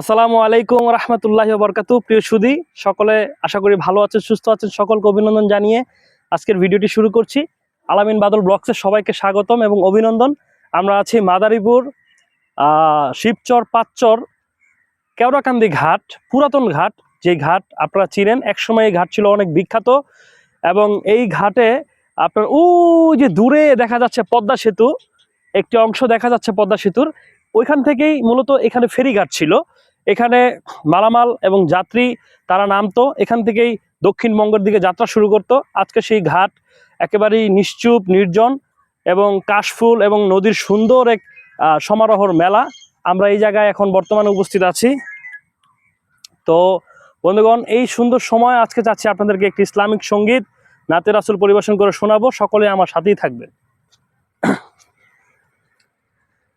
আসসালামু আলাইকুম রহমতুল্লাহ বরকাতু প্রিয় সুদী সকলে আশা করি ভালো আছেন, সুস্থ আছেন। সকলকে অভিনন্দন জানিয়ে আজকের ভিডিওটি শুরু করছি। আলামিন বাদল ব্লগসের সবাইকে স্বাগতম এবং অভিনন্দন। আমরা আছি মাদারীপুর শিবচর, পাঁচচর, কেওড়াকান্দি ঘাট, পুরাতন ঘাট। যে ঘাট আপনারা চিনেন, একসময় এই ঘাট ছিল অনেক বিখ্যাত। এবং এই ঘাটে আপনার ও যে দূরে দেখা যাচ্ছে পদ্মা সেতু, একটি অংশ দেখা যাচ্ছে পদ্মা সেতুর। ওইখান থেকেই মূলত এখানে ফেরিঘাট ছিল। এখানে মালামাল এবং যাত্রী, তারা নামতো। এখান থেকেই দক্ষিণবঙ্গের দিকে যাত্রা শুরু করত। আজকে সেই ঘাট একেবারেই নিশ্চুপ, নির্জন এবং কাশফুল এবং নদীর সুন্দর এক সমারোহর মেলা। আমরা এই জায়গায় এখন বর্তমানে উপস্থিত আছি। তো বন্ধুগণ, এই সুন্দর সময় আজকে চাচ্ছি আপনাদেরকে একটি ইসলামিক সংগীত, নাতে রাসুল পরিবেশন করে শোনাবো। সকলে আমার সাথেই থাকবেন।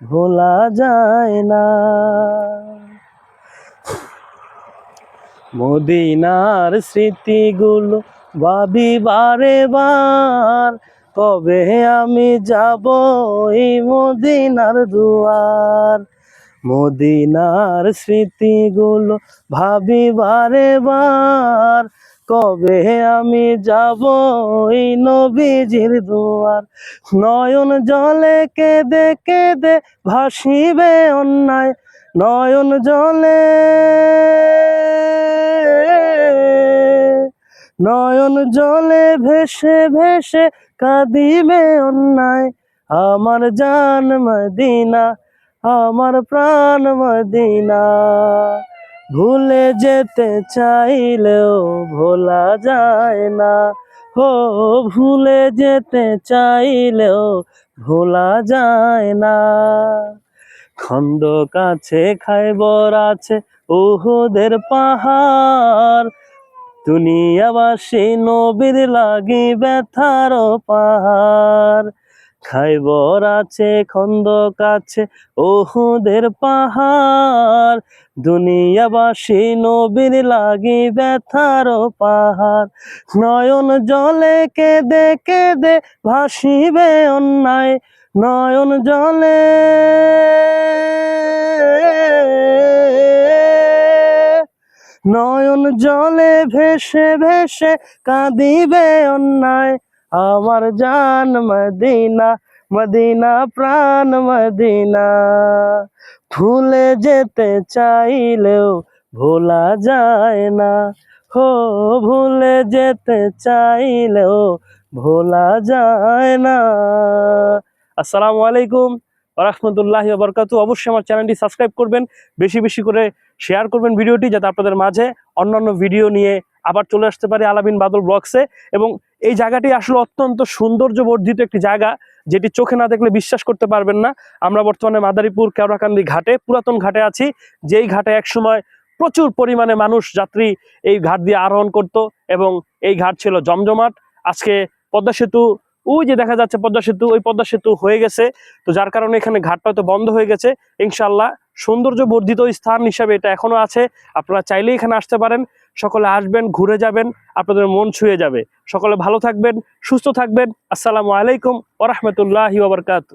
ভোলা যায় না। মদিনার স্মৃতিগুলো ভাবি বারে বার, কবে আমি যাব এই মদিনার দুয়ার? মদিনার স্মৃতিগুলো ভাবি বারে বার কবে আমি যাব এই নবীজির দুয়ার? নয়ন জলে কেঁদে কেঁদে ভাসিবে অন্যায়। নয়ন জলে নয়ন জলে ভেসে ভেসে কাঁদিবে অন্যায়। আমার জান মদিনা, আমার প্রাণ মদিনা। ভুলে যেতে চাইলেও ভোলা যায় না। হো ভুলে যেতে চাইলেও ভোলা যায় না। খন্দ কাছে খাইবর আছে উহুদের পাহাড়। দুনিয়াবাসী নবীর লাগি ব্যথার পাহাড়। খাইবর আছে খন্দ কাছে ওহুদের পাহাড়। দুনিয়াবাসী নবীর লাগি ব্যথার পাহাড়। নয়ন জলে কেঁদে কেঁদে ভাসিবে অন্যায়। নয়ন জলে নয়ন জলে ভেসে ভেসে কাঁদিবে অন্যায়। আমার জান মদিনা মদিনা প্রাণ মদিনা। ভুলে যেতে চাইলেও ভোলা যায় না। হো, ভুলে যেতে চাইলেও ভোলা যায় না। আসসালামু আলাইকুম রহমতুল্লাহ বরকাতু অবশ্যই আমার চ্যানেলটি সাবস্ক্রাইব করবেন, বেশি বেশি করে শেয়ার করবেন ভিডিওটি, যাতে আপনাদের মাঝে অন্যান্য ভিডিও নিয়ে আবার চলে আসতে পারি আলামিন বাদল ব্লগসে। এবং এই জায়গাটি আসলে অত্যন্ত সৌন্দর্য বর্ধিত একটি জায়গা, যেটি চোখে না দেখলে বিশ্বাস করতে পারবেন না। আমরা বর্তমানে মাদারীপুর কেওড়াকান্দি ঘাটে, পুরাতন ঘাটে আছি, যেই ঘাটে একসময় প্রচুর পরিমাণে মানুষ যাত্রী এই ঘাট দিয়ে আরোহণ করত এবং এই ঘাট ছিল জমজমাট। আজকে পদ্মা সেতু, ওই যে দেখা যাচ্ছে পদ্মা সেতু, ওই পদ্মা সেতু হয়ে গেছে। তো যার কারণে এখানে ঘাটটা হয়তো বন্ধ হয়ে গেছে। ইনশাল্লাহ সৌন্দর্য বর্ধিত স্থান হিসাবে এটা এখনও আছে। আপনারা চাইলেই এখানে আসতে পারেন। সকলে আসবেন, ঘুরে যাবেন, আপনাদের মন ছুঁয়ে যাবে। সকলে ভালো থাকবেন, সুস্থ থাকবেন। আসসালামু আলাইকুম ওরহমতুল্লাহি ওবরকাত